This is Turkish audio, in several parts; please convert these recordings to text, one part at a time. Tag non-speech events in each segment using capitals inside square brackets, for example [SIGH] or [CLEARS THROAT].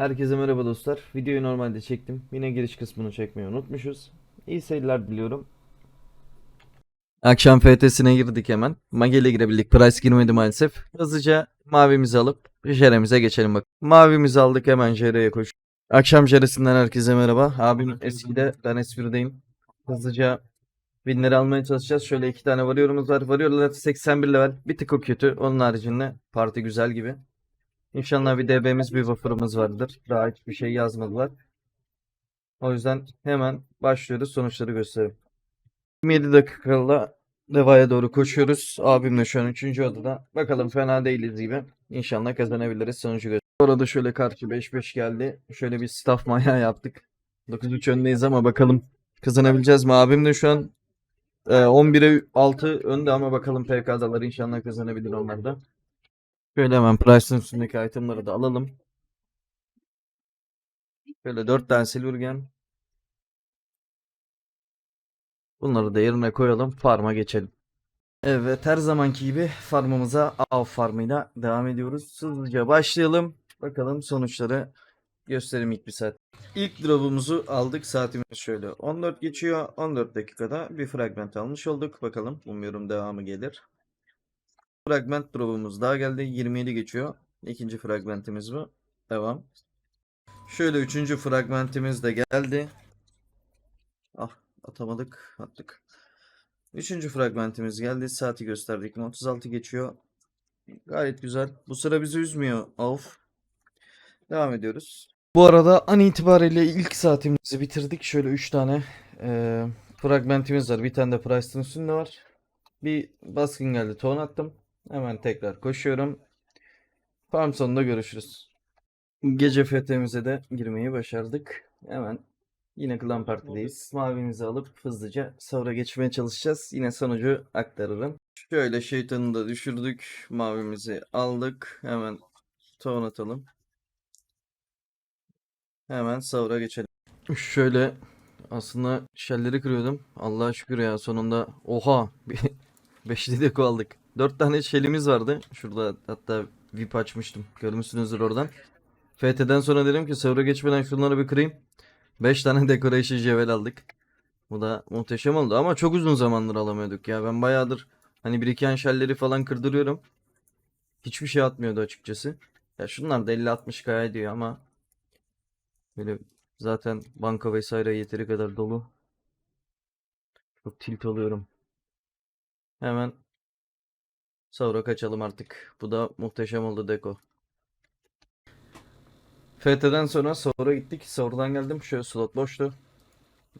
Herkese merhaba dostlar. Videoyu normalde çektim. Yine giriş kısmını çekmeyi unutmuşuz. İyi seyirler diliyorum. Akşam FT'sine girdik hemen. Mage ile girebildik. Price girmedi maalesef. Hızlıca mavimizi alıp Jerem'ize geçelim bak. Mavimizi aldık hemen Jere'ye koş. Akşam Jere'sinden herkese merhaba. Abim eskide ben S1'deyim. Hızlıca winleri almaya çalışacağız. Şöyle iki tane varıyorumuz var. Varıyorlar 81 level. Bir tık o kötü. Onun haricinde parti güzel gibi. İnşallah bir DB'miz bir buffer'ımız vardır. Daha hiçbir şey yazmadılar. O yüzden hemen başlıyoruz. Sonuçları göstereyim. 27 dakikada Deva'ya doğru koşuyoruz. Abimle şu an 3. odada. Bakalım fena değiliz gibi. İnşallah kazanabiliriz. Sonucu göster. Bu arada şöyle karşı 5-5 geldi. Şöyle bir staff maya yaptık. 9-3 öndeyiz ama bakalım kazanabileceğiz mi? Abim de şu an e, 11'e 6 önde ama bakalım PK'dalar inşallah kazanabilir onlar da. Şöyle hemen Price'ın üstündeki itemları da alalım. Şöyle 4 tane Silvergen. Bunları da yerine koyalım. Farm'a geçelim. Evet her zamanki gibi farmımıza av farmıyla devam ediyoruz. Hızlıca başlayalım. Bakalım sonuçları göstereyim ilk bir saat. İlk drop'umuzu aldık. Saatimiz şöyle 14 geçiyor. 14 dakikada bir fragment almış olduk. Bakalım umuyorum devamı gelir. Fragment drop'umuz daha geldi. 27 geçiyor. İkinci fragmentimiz bu. Devam. Şöyle üçüncü fragmentimiz de geldi. Ah atamadık. Attık. Üçüncü fragmentimiz geldi. Saati gösterdik mi? 36 geçiyor. Gayet güzel. Bu sıra bizi üzmüyor. Of. Devam ediyoruz. Bu arada an itibariyle ilk saatimizi bitirdik. Şöyle 3 tane eee, fragmentimiz var. Bir tane de Price'ın üstünde var. Bir baskın geldi. Ton attım. Hemen tekrar koşuyorum. Farm sonunda görüşürüz. Gece FT'mize de girmeyi başardık. Hemen yine Clan Party'deyiz. Mavimizi alıp hızlıca sahura geçmeye çalışacağız. Yine sonucu aktarırım. Şöyle şeytanı da düşürdük. Mavimizi aldık. Hemen ton atalım. Hemen sahura geçelim. Şöyle aslında şelleri kırıyordum. Allah'a şükür ya sonunda. Oha! [LAUGHS] Beşli deko aldık. Dört tane şelimiz vardı. Şurada hatta VIP açmıştım. Görmüşsünüzdür oradan. FT'den sonra dedim ki sahura geçmeden şunları bir kırayım. 5 tane [LAUGHS] decoration jevel aldık. Bu da muhteşem oldu ama çok uzun zamandır alamıyorduk ya. Ben bayağıdır hani biriken şelleri falan kırdırıyorum. Hiçbir şey atmıyordu açıkçası. Ya şunlar da 50-60 kaya diyor ama böyle zaten banka vesaire yeteri kadar dolu. Çok tilt oluyorum. Hemen Sahura kaçalım artık. Bu da muhteşem oldu Deko. FT'den sonra Sahur'a gittik. Sahur'dan geldim. Şöyle slot boştu.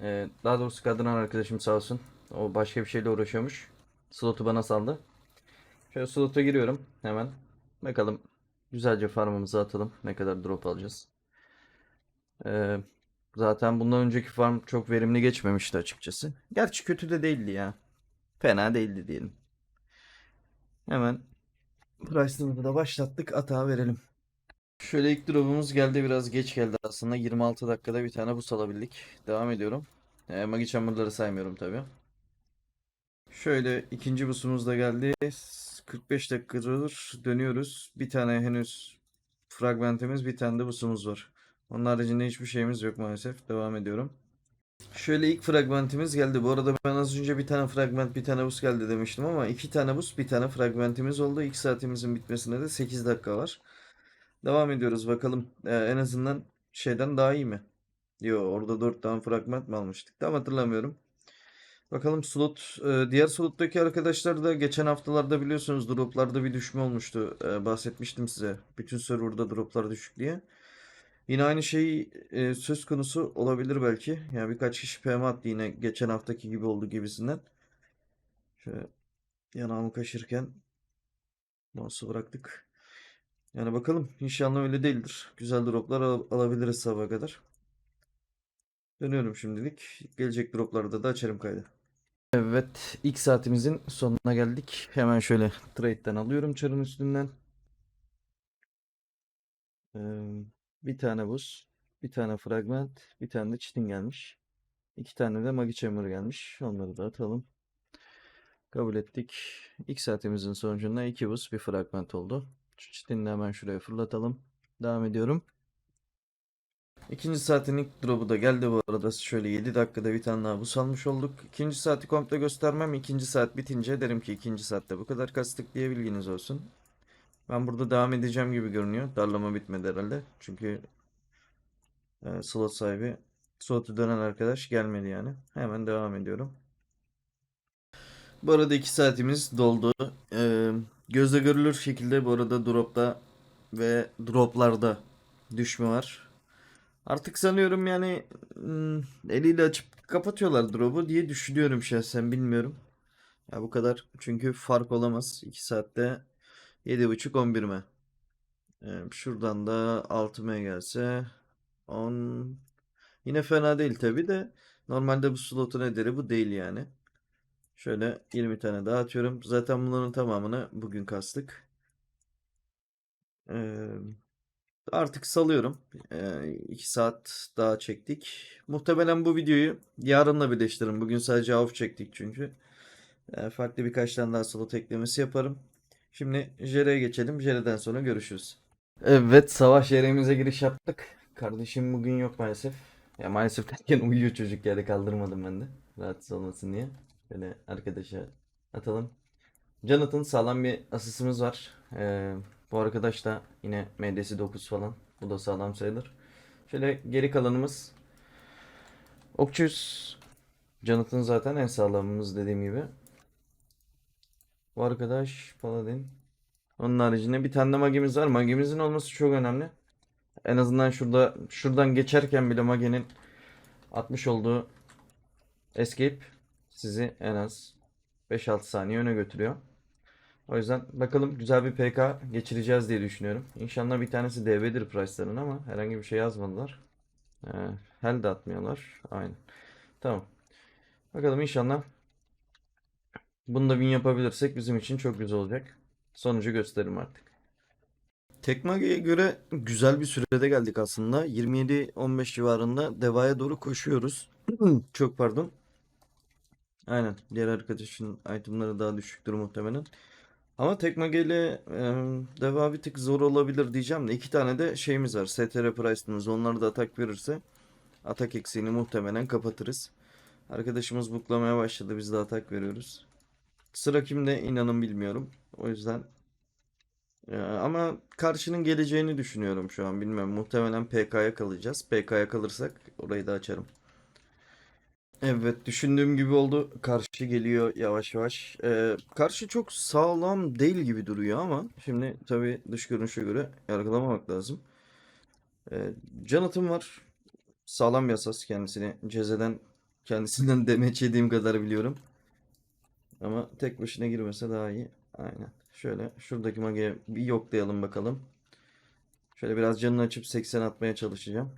Ee, daha doğrusu kadın arkadaşım sağ olsun. O başka bir şeyle uğraşıyormuş. Slotu bana saldı. Şöyle slota giriyorum hemen. Bakalım güzelce farmımızı atalım. Ne kadar drop alacağız. Ee, zaten bundan önceki farm çok verimli geçmemişti açıkçası. Gerçi kötü de değildi ya. Fena değildi diyelim. Hemen Price'ımızı da başlattık. Atağa verelim. Şöyle ilk drop'umuz geldi. Biraz geç geldi aslında. 26 dakikada bir tane bus alabildik. Devam ediyorum. E, Magi Chamber'ları saymıyorum tabii. Şöyle ikinci busumuz da geldi. 45 dakikadır dönüyoruz. Bir tane henüz fragmentimiz, bir tane de busumuz var. Onun haricinde hiçbir şeyimiz yok maalesef. Devam ediyorum. Şöyle ilk fragmentimiz geldi. Bu arada ben az önce bir tane fragment bir tane bus geldi demiştim ama iki tane bus bir tane fragmentimiz oldu. İlk saatimizin bitmesine de 8 dakika var. Devam ediyoruz bakalım. Ee, en azından şeyden daha iyi mi? Yo orada 4 tane fragment mi almıştık? Tam hatırlamıyorum. Bakalım slot e, diğer slottaki arkadaşlar da geçen haftalarda biliyorsunuz droplarda bir düşme olmuştu. E, bahsetmiştim size. Bütün serverda droplar düşük diye. Yine aynı şey e, söz konusu olabilir belki. Yani birkaç kişi PM attı yine geçen haftaki gibi oldu gibisinden. Şöyle yanağımı kaşırken mouse'u bıraktık. Yani bakalım inşallah öyle değildir. Güzel droplar al- alabiliriz sabaha kadar. Dönüyorum şimdilik. Gelecek droplarda da açarım kaydı. Evet, ilk saatimizin sonuna geldik. Hemen şöyle trade'den alıyorum çarın üstünden. Ee, bir tane buz, bir tane fragment, bir tane de çitin gelmiş. İki tane de Magi Chamber gelmiş. Onları da atalım. Kabul ettik. İlk saatimizin sonucunda iki buz, bir fragment oldu. Şu çitini de hemen şuraya fırlatalım. Devam ediyorum. İkinci saatin ilk drop'u da geldi bu arada. Şöyle 7 dakikada bir tane daha buz almış olduk. İkinci saati komple göstermem. İkinci saat bitince derim ki ikinci saatte bu kadar kastık diye bilginiz olsun. Ben burada devam edeceğim gibi görünüyor. Darlama bitmedi herhalde. Çünkü e, slot sahibi slotu dönen arkadaş gelmedi yani. Hemen devam ediyorum. Bu arada 2 saatimiz doldu. Ee, gözle görülür şekilde bu arada dropta ve droplarda düşme var. Artık sanıyorum yani hmm, eliyle açıp kapatıyorlar drop'u diye düşünüyorum şahsen bilmiyorum. Ya bu kadar çünkü fark olamaz. 2 saatte 7.5 11 mi? Ee, şuradan da 6 m gelse 10 yine fena değil tabi de normalde bu slotun ederi bu değil yani. Şöyle 20 tane daha atıyorum. Zaten bunların tamamını bugün kastık. Ee, artık salıyorum. 2 saat daha çektik. Muhtemelen bu videoyu yarınla birleştiririm. Bugün sadece av çektik çünkü. Ee, farklı birkaç tane daha slot eklemesi yaparım. Şimdi Jere'ye geçelim. Jere'den sonra görüşürüz. Evet, savaş Jere'mize giriş yaptık. Kardeşim bugün yok maalesef. Ya maalesef derken uyuyor çocuk yere kaldırmadım ben de. Rahatsız olmasın diye. Böyle arkadaşa atalım. Jonathan sağlam bir asistimiz var. Ee, bu arkadaş da yine MD'si 9 falan. Bu da sağlam sayılır. Şöyle geri kalanımız Okçuyuz. Jonathan zaten en sağlamımız dediğim gibi. Bu arkadaş Paladin. Onun haricinde bir tane de magimiz var. Magimizin olması çok önemli. En azından şurada şuradan geçerken bile maginin atmış olduğu escape sizi en az 5-6 saniye öne götürüyor. O yüzden bakalım güzel bir PK geçireceğiz diye düşünüyorum. İnşallah bir tanesi DB'dir Price'ların ama herhangi bir şey yazmadılar. Ee, hell de atmıyorlar. Aynen. Tamam. Bakalım inşallah bunu da win yapabilirsek bizim için çok güzel olacak. Sonucu gösteririm artık. Tekmage'ye göre güzel bir sürede geldik aslında. 27-15 civarında devaya doğru koşuyoruz. [CLEARS THROAT] Çok pardon. Aynen. Diğer arkadaşın itemları daha düşüktür muhtemelen. Ama Tekmage ile e, deva bir tık zor olabilir diyeceğim de iki tane de şeyimiz var. STR Price'ımız. Onları da atak verirse atak eksiğini muhtemelen kapatırız. Arkadaşımız buklamaya başladı. Biz de atak veriyoruz. Sıra kimde inanın bilmiyorum. O yüzden e, ama karşının geleceğini düşünüyorum şu an. Bilmem. Muhtemelen PK'ya kalacağız. PK'ya kalırsak orayı da açarım. Evet düşündüğüm gibi oldu. Karşı geliyor yavaş yavaş. Ee, karşı çok sağlam değil gibi duruyor ama şimdi tabii dış görünüşe göre yargılamamak lazım. Ee, Jonathan var. Sağlam bir asas kendisini. Ceze'den kendisinden [LAUGHS] demeç yediğim kadar biliyorum. Ama tek başına girmese daha iyi. Aynen. Şöyle şuradaki mageye bir yoklayalım bakalım. Şöyle biraz canını açıp 80 atmaya çalışacağım.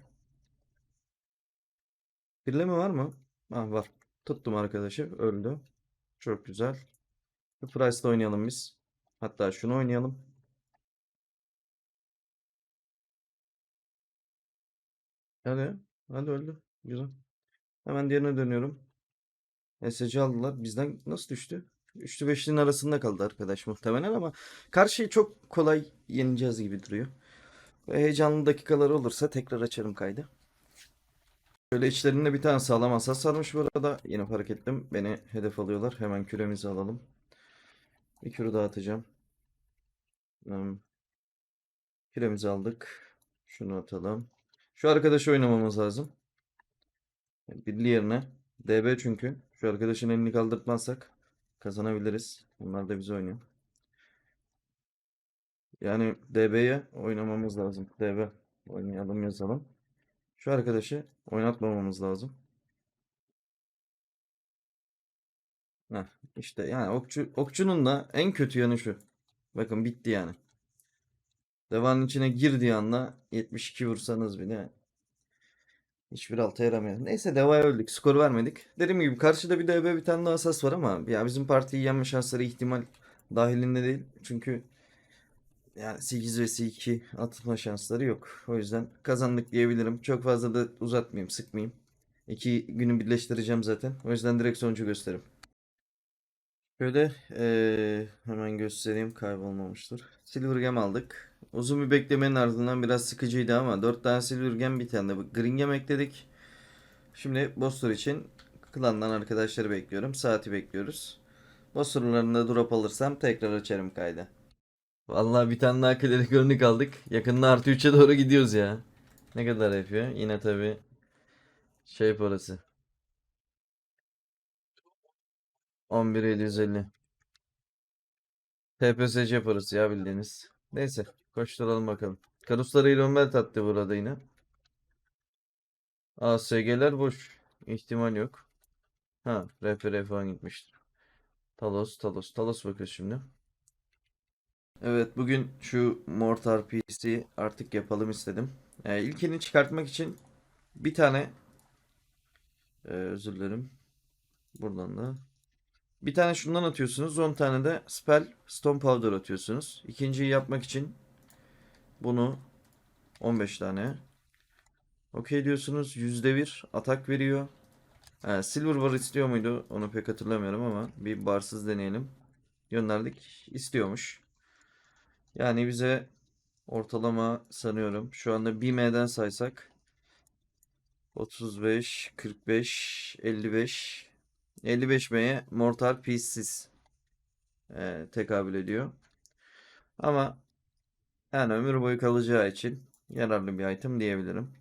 Birleme var mı? Ha var. Tuttum arkadaşı. Öldü. Çok güzel. Price'la oynayalım biz. Hatta şunu oynayalım. Hadi. Hadi öldü. Güzel. Hemen diğerine dönüyorum. SC aldılar. Bizden nasıl düştü? Üçlü beşlinin arasında kaldı arkadaş muhtemelen ama karşıyı çok kolay yeneceğiz gibi duruyor. Ve heyecanlı dakikalar olursa tekrar açarım kaydı. Şöyle içlerinde bir tane sağlam asas sarmış bu arada. Yine fark ettim. Beni hedef alıyorlar. Hemen küremizi alalım. Bir kürü daha atacağım. Hmm. Küremizi aldık. Şunu atalım. Şu arkadaşı oynamamız lazım. Birli yerine. DB çünkü. Şu arkadaşın elini kaldırtmazsak kazanabiliriz. Onlar da bizi oynuyor. Yani DB'ye oynamamız lazım. DB. Oynayalım yazalım. Şu arkadaşı oynatmamamız lazım. Heh, işte yani okçu, okçunun da en kötü yanı şu. Bakın bitti yani. Devanın içine girdiği anda 72 vursanız bile hiçbir alta yaramıyor. Neyse devaya öldük. Skor vermedik. Dediğim gibi karşıda bir DB bir tane daha asas var ama ya bizim partiyi yenme şansları ihtimal dahilinde değil. Çünkü yani 8 ve 2 atma şansları yok. O yüzden kazandık diyebilirim. Çok fazla da uzatmayayım, sıkmayayım. İki günü birleştireceğim zaten. O yüzden direkt sonucu gösteririm. Şöyle eee, hemen göstereyim kaybolmamıştır. Silver Gem aldık. Uzun bir beklemenin ardından biraz sıkıcıydı ama 4 tane Silver Gem bir tane de Green Gem ekledik. Şimdi Boss Tour için klandan arkadaşları bekliyorum. Saati bekliyoruz. Boss turlarında drop alırsam tekrar açarım kaydı. Vallahi bir tane daha klerik örnek aldık. Yakında artı 3'e doğru gidiyoruz ya. Ne kadar yapıyor? Yine tabi şey parası. 11.750. TPSC parası ya bildiğiniz. Neyse koşturalım bakalım. Karuslara Iron Belt attı burada yine. ASG'ler boş. İhtimal yok. Ha RPR falan gitmiştir. Talos Talos Talos bakıyoruz şimdi. Evet bugün şu Mortar PC artık yapalım istedim. Ee, ilkini çıkartmak için bir tane ee, özür dilerim. Buradan da bir tane şundan atıyorsunuz. 10 tane de Spell Stone Powder atıyorsunuz. İkinciyi yapmak için bunu 15 tane okey diyorsunuz. %1 atak veriyor. Ee, Silver Bar istiyor muydu? Onu pek hatırlamıyorum ama bir barsız deneyelim. Gönderdik. İstiyormuş. Yani bize ortalama sanıyorum. Şu anda 1M'den saysak 35, 45, 55 55M'ye Mortar Pieces e, tekabül ediyor. Ama yani ömür boyu kalacağı için yararlı bir item diyebilirim.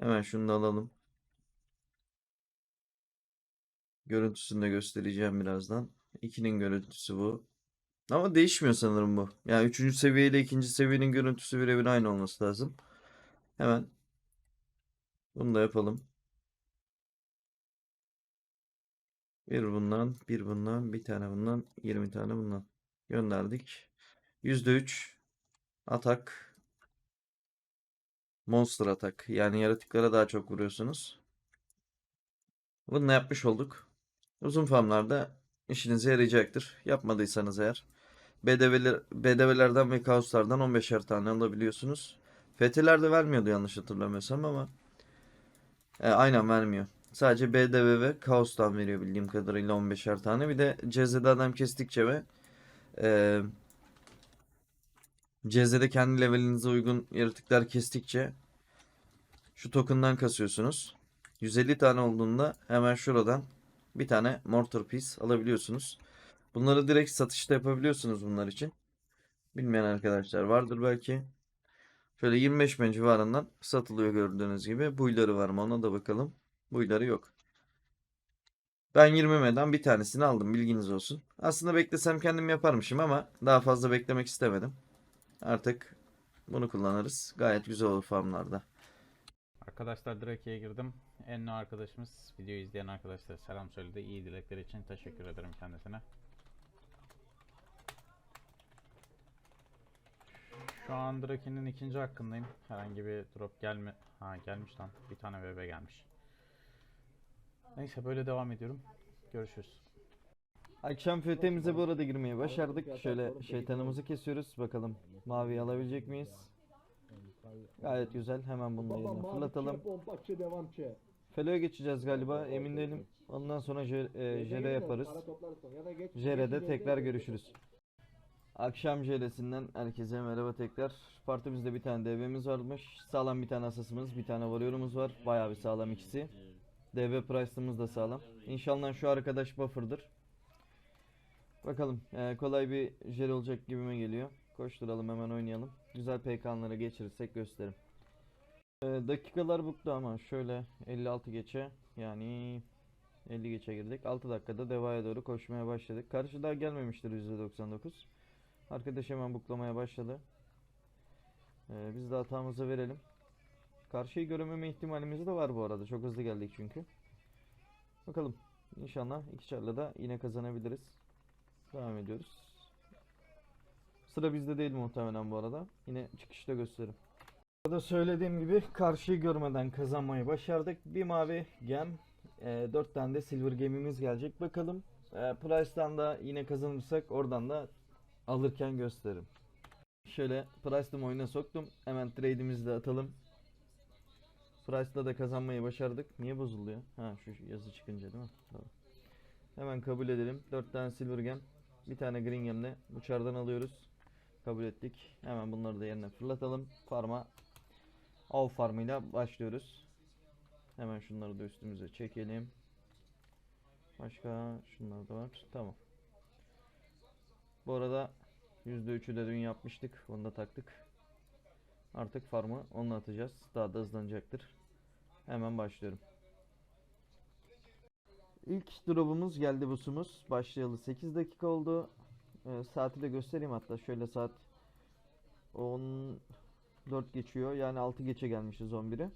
Hemen şunu da alalım. Görüntüsünü de göstereceğim birazdan. 2'nin görüntüsü bu. Ama değişmiyor sanırım bu. Yani 3. seviye ile 2. seviyenin görüntüsü birebir aynı olması lazım. Hemen bunu da yapalım. Bir bundan, bir bundan, bir tane bundan, 20 tane bundan. Gönderdik. %3 atak. Monster atak. Yani yaratıklara daha çok vuruyorsunuz. Bunu da yapmış olduk. Uzun farmlarda işinize yarayacaktır. Yapmadıysanız eğer. BDV'ler, BDV'lerden ve kaoslardan 15'er tane alabiliyorsunuz. FT'ler de vermiyordu yanlış hatırlamıyorsam ama e, aynen vermiyor. Sadece BDV ve kaostan veriyor bildiğim kadarıyla 15'er tane. Bir de CZ'de adam kestikçe ve e, CZ'de kendi levelinize uygun yaratıklar kestikçe şu token'dan kasıyorsunuz. 150 tane olduğunda hemen şuradan bir tane Mortar Piece alabiliyorsunuz. Bunları direkt satışta yapabiliyorsunuz bunlar için. Bilmeyen arkadaşlar vardır belki. Şöyle 25 bin civarından satılıyor gördüğünüz gibi. Buyları var mı ona da bakalım. Buyları yok. Ben 20 M'den bir tanesini aldım bilginiz olsun. Aslında beklesem kendim yaparmışım ama daha fazla beklemek istemedim. Artık bunu kullanırız. Gayet güzel olur farmlarda. Arkadaşlar Drake'ye girdim. Enno arkadaşımız, videoyu izleyen arkadaşlar selam söyledi. İyi dilekleri için teşekkür ederim kendisine. Şu an Drake'nin ikinci hakkındayım. Herhangi bir drop gelme... Ha gelmiş lan. Bir tane VB gelmiş. Neyse böyle devam ediyorum. Görüşürüz. Akşam FT'mize bu arada girmeyi başardık. Şöyle şeytanımızı kesiyoruz. Bakalım mavi alabilecek miyiz? Gayet güzel. Hemen bunu yerine fırlatalım. Felo'ya geçeceğiz galiba. Emin değilim. Ondan sonra e, Jere yaparız. Jere'de tekrar görüşürüz. Akşam Jere'sinden herkese merhaba tekrar. Partimizde bir tane DB'miz varmış. Sağlam bir tane asasımız, bir tane varıyorumuz var. Bayağı bir sağlam ikisi. DB price'ımız da sağlam. İnşallah şu arkadaş buffer'dır. Bakalım eee, kolay bir Jere olacak gibime geliyor. Koşturalım hemen oynayalım. Güzel PK'nlara geçirirsek gösteririm. Eee, dakikalar buktu ama şöyle 56 geçe yani 50 geçe girdik. 6 dakikada devaya doğru koşmaya başladık. Karşı daha gelmemiştir %99. Arkadaş hemen buklamaya başladı. Ee, biz de hatamızı verelim. Karşıyı görememe ihtimalimiz de var bu arada. Çok hızlı geldik çünkü. Bakalım. İnşallah iki çarla da yine kazanabiliriz. Devam ediyoruz. Sıra bizde değil muhtemelen bu arada. Yine çıkışta gösteririm. Burada söylediğim gibi karşıyı görmeden kazanmayı başardık. Bir mavi gem, 4 tane de silver gemimiz gelecek. Bakalım e, Price'tan da yine kazanırsak oradan da alırken gösteririm. Şöyle Price'ım oyuna soktum. Hemen trade'imizi de atalım. Price'la da kazanmayı başardık. Niye bozuluyor? Ha şu yazı çıkınca değil mi? Tamam. Hemen kabul edelim. 4 tane silver gem. Bir tane green gemle uçardan alıyoruz. Kabul ettik. Hemen bunları da yerine fırlatalım. Farma av farmıyla başlıyoruz. Hemen şunları da üstümüze çekelim. Başka şunlar da var. Tamam. Bu arada %3'ü de dün yapmıştık. Onu da taktık. Artık farmı onunla atacağız. Daha da hızlanacaktır. Hemen başlıyorum. İlk drop'umuz geldi busumuz. Başlayalı 8 dakika oldu. Ee, saati de göstereyim hatta. Şöyle saat 14 geçiyor. Yani 6 geçe gelmişiz 11'e.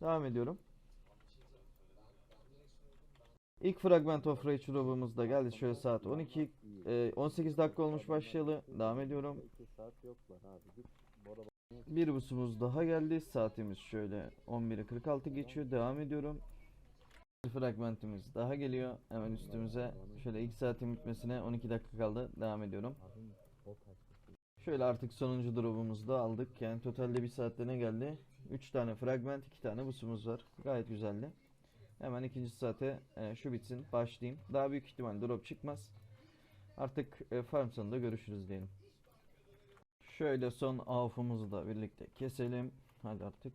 Devam ediyorum. İlk Fragment of Rage drop'umuz da geldi. Şöyle saat 12 e, 18 dakika olmuş başlayalı. Devam ediyorum. 2 saat yoklar abi. Git Bora Bir busumuz daha geldi. Saatimiz şöyle 11'e 46 geçiyor. Devam ediyorum. Bir fragmentimiz daha geliyor. Hemen üstümüze şöyle 2 saatin bitmesine 12 dakika kaldı. Devam ediyorum. Şöyle artık sonuncu drop'umuzu da aldık. Yani totalde bir saatte ne geldi? 3 tane fragment, 2 tane busumuz var. Gayet güzeldi. Hemen ikinci saate e, şu bitsin. Başlayayım. Daha büyük ihtimal drop çıkmaz. Artık e, farm sonunda görüşürüz diyelim. Şöyle son avfımızı da birlikte keselim. Hadi artık.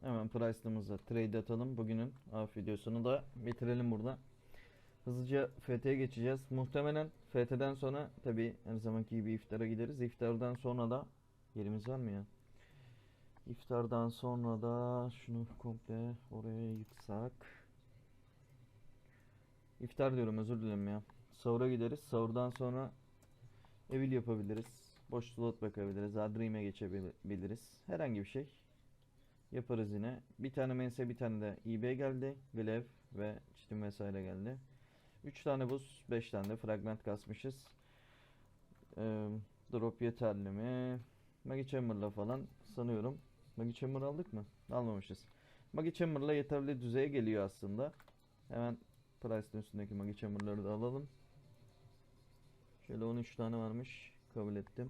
Hemen price'ımıza trade atalım. Bugünün av videosunu da bitirelim burada. Hızlıca FT'ye geçeceğiz. Muhtemelen FT'den sonra tabi her zamanki gibi iftara gideriz. İftardan sonra da yerimiz var mı ya? İftardan sonra da şunu komple oraya yıksak. İftar diyorum özür dilerim ya. Sahura gideriz. Sahurdan sonra Evil yapabiliriz. Boş slot bakabiliriz. Adream'e geçebiliriz. Herhangi bir şey yaparız yine. Bir tane mense bir tane de eBay geldi. Glev ve çitim vesaire geldi. 3 tane buz, 5 tane de fragment kasmışız. Ee, drop yeterli mi? Magi Chamber'la falan sanıyorum. Magi Chamber aldık mı? Almamışız. Magi Chamber'la yeterli düzeye geliyor aslında. Hemen Price'ın üstündeki Magi Chamber'ları da alalım. Şöyle 13 tane varmış. Kabul ettim.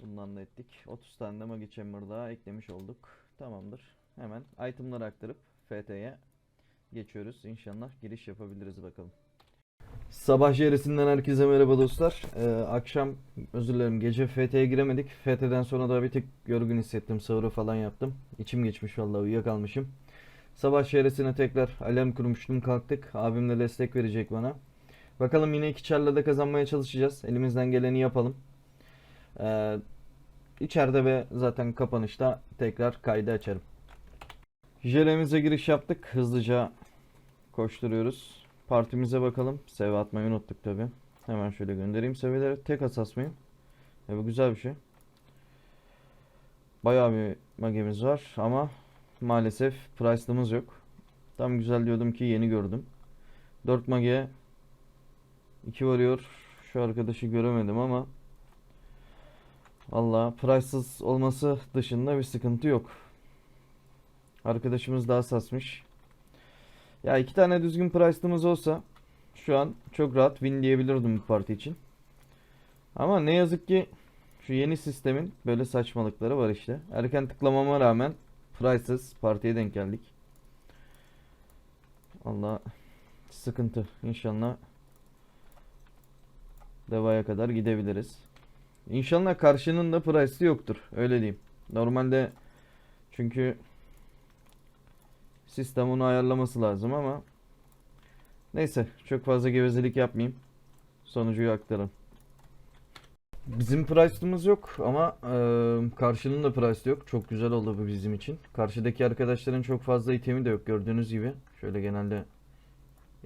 Bundan da ettik. 30 tane de Magi Chamber daha eklemiş olduk. Tamamdır. Hemen itemları aktarıp FT'ye geçiyoruz. İnşallah giriş yapabiliriz bakalım. Sabah jerisinden herkese merhaba dostlar. Ee, akşam özür dilerim gece FT'ye giremedik. FT'den sonra da bir tık yorgun hissettim. Sahuru falan yaptım. İçim geçmiş vallahi uyuyakalmışım. Sabah jerisine tekrar alarm kurmuştum kalktık. Abim de destek verecek bana. Bakalım yine iki çarla da kazanmaya çalışacağız. Elimizden geleni yapalım. Ee, içeride ve zaten kapanışta tekrar kaydı açarım. Jelemize giriş yaptık. Hızlıca koşturuyoruz. Partimize bakalım. Seve atmayı unuttuk tabi. Hemen şöyle göndereyim seveleri. Tek asas mıyım? E bu güzel bir şey. Bayağı bir magemiz var ama maalesef price'lımız yok. Tam güzel diyordum ki yeni gördüm. 4 mage 2 varıyor. Şu arkadaşı göremedim ama Valla price'sız olması dışında bir sıkıntı yok. Arkadaşımız daha sasmış. Ya iki tane düzgün price'lımız olsa şu an çok rahat win diyebilirdim bu parti için. Ama ne yazık ki şu yeni sistemin böyle saçmalıkları var işte. Erken tıklamama rağmen price'sız partiye denk geldik. Allah sıkıntı. İnşallah Deva'ya kadar gidebiliriz. İnşallah karşının da price'ı yoktur. Öyle diyeyim. Normalde çünkü sistem onu ayarlaması lazım ama neyse çok fazla gevezelik yapmayayım. Sonucuyu aktaralım. Bizim price'ımız yok ama e, karşının da price'ı yok. Çok güzel oldu bu bizim için. Karşıdaki arkadaşların çok fazla itemi de yok gördüğünüz gibi. Şöyle genelde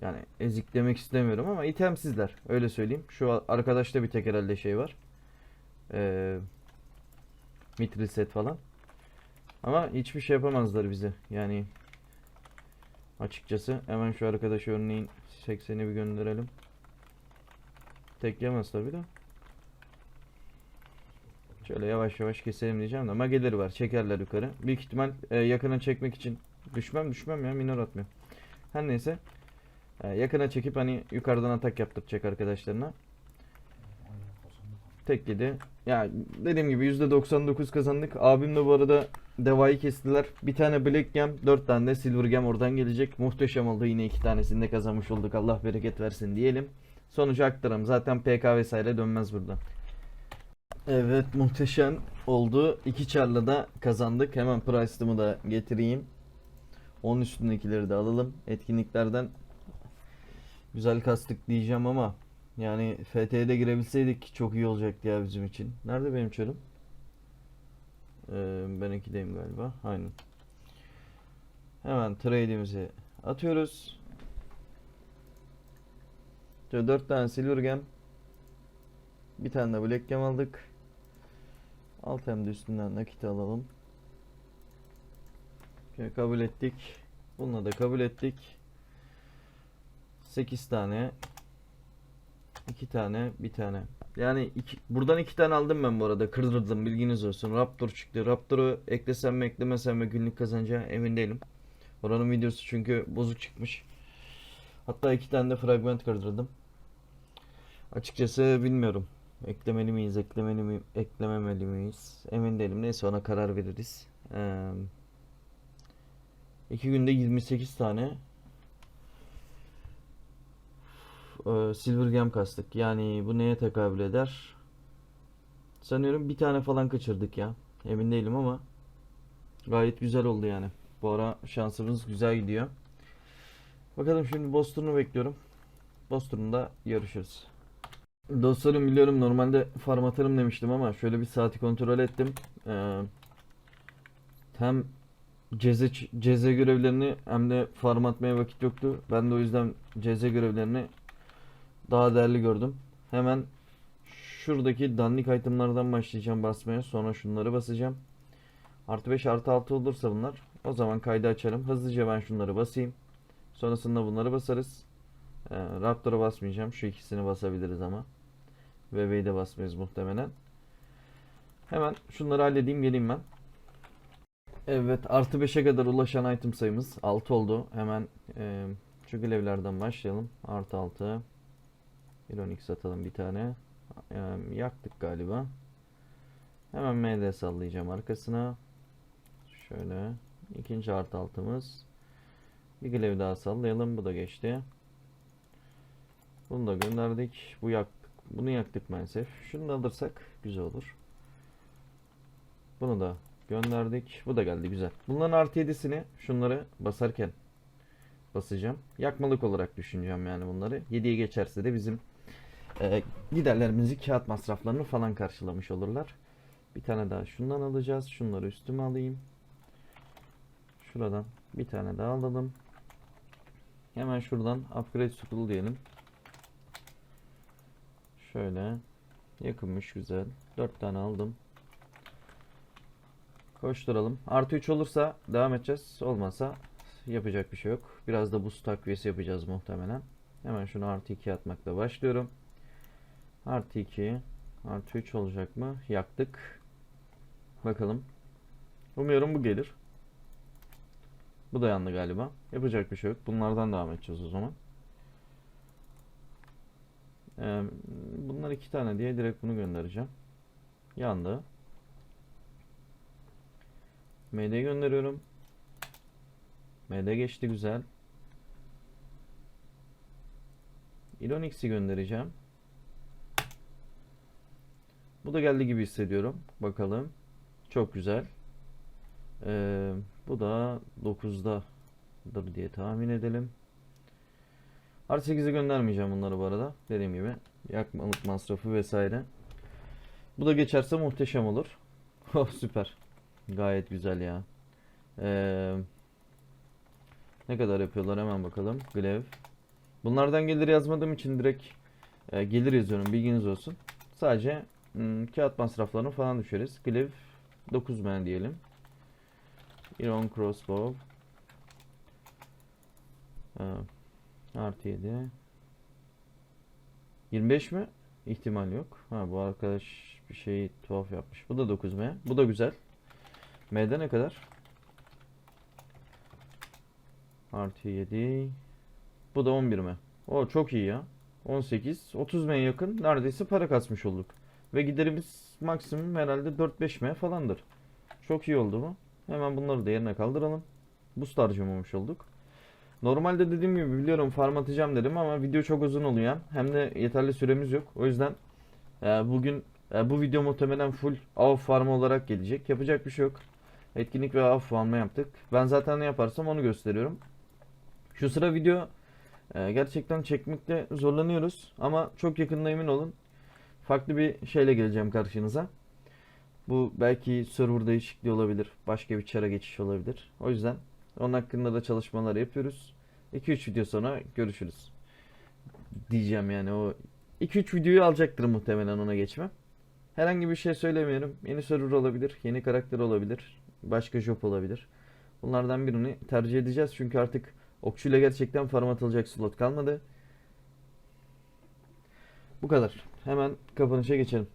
yani eziklemek istemiyorum ama itemsizler. Öyle söyleyeyim. Şu arkadaşta bir tek herhalde şey var. Ee, Mithril set falan. Ama hiçbir şey yapamazlar bize. Yani açıkçası hemen şu arkadaşı örneğin 80'i bir gönderelim. Tek tabi de. Şöyle yavaş yavaş keselim diyeceğim de mageleri var çekerler yukarı. Büyük ihtimal e, yakına çekmek için düşmem düşmem ya minor atmıyor. Her neyse. E, yakına çekip hani yukarıdan atak yaptıracak arkadaşlarına. Tek yedi. Ya dediğim gibi %99 kazandık. Abim de bu arada devayı kestiler. Bir tane Black Gem, 4 tane de Silver Gem oradan gelecek. Muhteşem oldu. Yine iki tanesini de kazanmış olduk. Allah bereket versin diyelim. Sonucu aktarım. Zaten PK vesaire dönmez burada. Evet muhteşem oldu. İki çarla da kazandık. Hemen Price'ımı da getireyim. 10 üstündekileri de alalım. Etkinliklerden güzel kastık diyeceğim ama yani FT'ye de girebilseydik çok iyi olacaktı ya bizim için. Nerede benim çarım? Ee, ben ikideyim galiba. Aynen. Hemen trade'imizi atıyoruz. Şöyle 4 tane silver gem. Bir tane de black gem aldık. Alt hem de üstünden nakit alalım. Kabul ettik. Bununla da kabul ettik. 8 tane 2 tane, bir tane. Yani iki, buradan iki tane aldım ben bu arada. Kırdırdım bilginiz olsun. Raptor çıktı. Raptor'u eklesem mi eklemesem mi günlük kazanacağı emin değilim. Oranın videosu çünkü bozuk çıkmış. Hatta iki tane de fragment kırdırdım. Açıkçası bilmiyorum. Eklemeli miyiz, eklemeli mi, eklememeli miyiz? Emin değilim. Neyse ona karar veririz. Ee, günde 28 tane e, Silver Gem kastık. Yani bu neye tekabül eder? Sanıyorum bir tane falan kaçırdık ya. Emin değilim ama gayet güzel oldu yani. Bu ara şansımız güzel gidiyor. Bakalım şimdi boss turunu bekliyorum. Boss turunda görüşürüz. Dostlarım biliyorum normalde farm atarım demiştim ama şöyle bir saati kontrol ettim. Ee, hem ceze, ceze görevlerini hem de farm atmaya vakit yoktu. Ben de o yüzden ceze görevlerini daha değerli gördüm. Hemen şuradaki dandik itemlardan başlayacağım basmaya. Sonra şunları basacağım. Artı 5 artı 6 olursa bunlar. O zaman kaydı açarım. Hızlıca ben şunları basayım. Sonrasında bunları basarız. Ee, Raptor'a basmayacağım. Şu ikisini basabiliriz ama. Bebeği de basmayız muhtemelen. Hemen şunları halledeyim geleyim ben. Evet artı 5'e kadar ulaşan item sayımız 6 oldu. Hemen e, şu görevlerden başlayalım. Artı 6. Ironik satalım bir tane. Ee, yaktık galiba. Hemen MD sallayacağım arkasına. Şöyle. ikinci artı altımız. Bir glaive daha sallayalım. Bu da geçti. Bunu da gönderdik. Bu yaktık. Bunu yaktık maalesef. Şunu da alırsak güzel olur. Bunu da gönderdik. Bu da geldi güzel. Bunların artı 7'sini şunları basarken basacağım. Yakmalık olarak düşüneceğim yani bunları. 7'ye geçerse de bizim e, giderlerimizi kağıt masraflarını falan karşılamış olurlar. Bir tane daha şundan alacağız. Şunları üstüme alayım. Şuradan bir tane daha alalım. Hemen şuradan upgrade school diyelim. Şöyle yakınmış güzel. 4 tane aldım. Koşturalım. Artı 3 olursa devam edeceğiz. Olmazsa yapacak bir şey yok. Biraz da boost takviyesi yapacağız muhtemelen. Hemen şunu artı 2 atmakla başlıyorum. Artı 2 artı 3 olacak mı? Yaktık. Bakalım. Umuyorum bu gelir. Bu da yandı galiba. Yapacak bir şey yok. Bunlardan devam edeceğiz o zaman. Ee, bunlar iki tane diye direkt bunu göndereceğim. Yandı. MD gönderiyorum. MD geçti güzel. Ironix'i göndereceğim. Bu da geldi gibi hissediyorum. Bakalım. Çok güzel. Ee, bu da 9'dadır diye tahmin edelim. Artı 8'e göndermeyeceğim bunları bu arada. Dediğim gibi yakmalık masrafı vesaire. Bu da geçerse muhteşem olur. [LAUGHS] Oh süper. Gayet güzel ya. Ee, ne kadar yapıyorlar hemen bakalım. Glev. Bunlardan gelir yazmadığım için direkt e, gelir yazıyorum bilginiz olsun. Sadece Hmm, kağıt masraflarını falan düşeriz. Glaive 9 men diyelim. Iron Crossbow. Ha, artı 7. 25 mi? İhtimal yok. Ha bu arkadaş bir şey tuhaf yapmış. Bu da 9 M. Bu da güzel. M'de ne kadar? Artı 7. Bu da 11 mi? O çok iyi ya. 18. 30 M'ye yakın neredeyse para kasmış olduk. Ve giderimiz maksimum herhalde 4-5 M falandır. Çok iyi oldu bu. Hemen bunları da yerine kaldıralım. Boost harcamamış olduk. Normalde dediğim gibi biliyorum farm atacağım dedim ama video çok uzun oluyor. Hem de yeterli süremiz yok. O yüzden e, bugün e, bu video muhtemelen full av farmı olarak gelecek. Yapacak bir şey yok. Etkinlik ve av farmı yaptık. Ben zaten ne yaparsam onu gösteriyorum. Şu sıra video e, gerçekten çekmekte zorlanıyoruz. Ama çok yakında emin olun. Farklı bir şeyle geleceğim karşınıza. Bu belki server değişikliği olabilir. Başka bir çara geçiş olabilir. O yüzden onun hakkında da çalışmalar yapıyoruz. 2-3 video sonra görüşürüz. Diyeceğim yani o 2-3 videoyu alacaktır muhtemelen ona geçmem. Herhangi bir şey söylemiyorum. Yeni server olabilir, yeni karakter olabilir, başka job olabilir. Bunlardan birini tercih edeceğiz çünkü artık okçuyla gerçekten farm atılacak slot kalmadı. Bu kadar. Hemen kapanışa geçelim.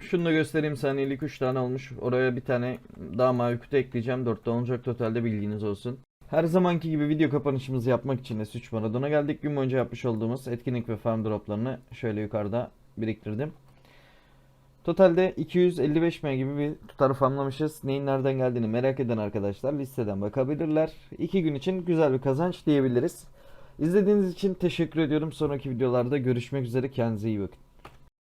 Şunu da göstereyim saniyelik 3 tane olmuş. Oraya bir tane daha mavi kutu ekleyeceğim. 4 tane olacak totalde bilginiz olsun. Her zamanki gibi video kapanışımızı yapmak için de 3 Maradona geldik. Gün boyunca yapmış olduğumuz etkinlik ve farm droplarını şöyle yukarıda biriktirdim. Totalde 255 M gibi bir tutar farmlamışız. Neyin nereden geldiğini merak eden arkadaşlar listeden bakabilirler. 2 gün için güzel bir kazanç diyebiliriz. İzlediğiniz için teşekkür ediyorum. Sonraki videolarda görüşmek üzere. Kendinize iyi bakın.